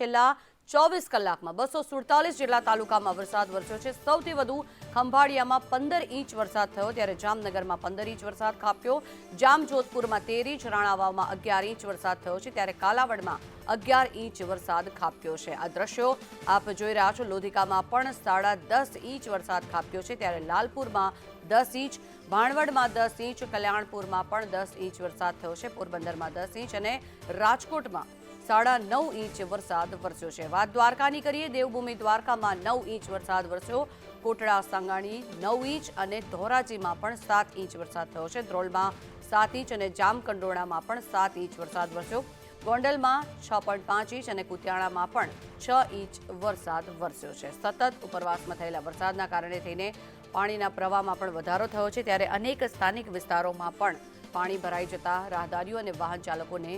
છેલ્લા ચોવીસ કલાકમાં બસો સુડતાલીસ જેટલા તાલુકામાં વરસાદ વરસ્યો છે. સૌથી વધુ ખંભાળિયામાં પંદર ઇંચ વરસાદ થયો. ત્યારે જામનગરમાં પંદર ઇંચ વરસાદ ખાપ્યો જામજોધપુરમાં તેર ઇંચ, રાણાવાવમાં અગિયાર ઇંચ વરસાદ થયો છે. ત્યારે કાલાવડમાં અગિયાર ઇંચ વરસાદ ખાપ્યો છે. આ દ્રશ્યો આપ જોઈ રહ્યા છો. લોધિકામાં પણ સાડા દસ ઇંચ વરસાદ ખાપ્યો છે. ત્યારે લાલપુરમાં દસ ઇંચ, ભાણવડમાં દસ ઇંચ, કલ્યાણપુરમાં પણ દસ ઇંચ વરસાદ થયો છે. પોરબંદરમાં દસ ઇંચ અને રાજકોટમાં સાડા નવ ઇંચ વરસાદ વરસ્યો છે. વાત દ્વારકાની કરીએ, દેવભૂમિ દ્વારકામાં નવ ઇંચ વરસાદ વરસ્યો. કોટડા, સાંગાણી નવ ઇંચ અને ધોરાજીમાં પણ સાત ઇંચ વરસાદ થયો છે. ધ્રોલમાં સાત ઇંચ અને જામકંડોળામાં પણ સાત ઇંચ વરસાદ વરસ્યો. ગોંડલમાં છ પોઈન્ટ પાંચ ઇંચ અને કુતિયાણામાં પણ છ ઇંચ વરસાદ વરસ્યો છે. સતત ઉપરવાસમાં થયેલા વરસાદના કારણે થઈને પાણીના પ્રવાહમાં પણ વધારો થયો છે. ત્યારે અનેક સ્થાનિક વિસ્તારોમાં પણ પાણી ભરાઈ જતા રાહદારીઓ અને વાહન ચાલકોને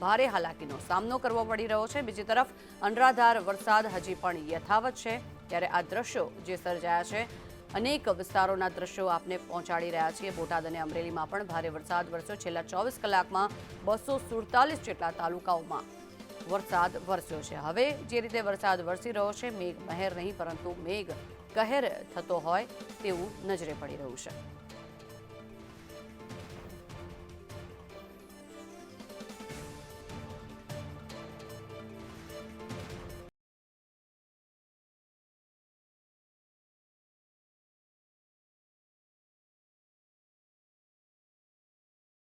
ભારે હાલાકીનો સામનો કરવો પડી રહ્યો છે. બીજી તરફ, અનરાધાર વરસાદ હજી પણ યથાવત છે. ત્યારે આ દ્રશ્યો જે સર્જાયા છે, અનેક વિસ્તારોના દ્રશ્યો આપને પહોંચાડી રહ્યા છીએ. બોટાદ અને અમરેલીમાં પણ ભારે વરસાદ વરસ્યો. છેલ્લા ચોવીસ કલાકમાં બસો સુડતાલીસ જેટલા તાલુકાઓમાં વરસાદ વરસ્યો છે. હવે જે રીતે વરસાદ વરસી રહ્યો છે, મેઘ મહેર નહીં, પરંતુ મેઘ કહેર થતો હોય તેવું નજરે પડી રહ્યું છે.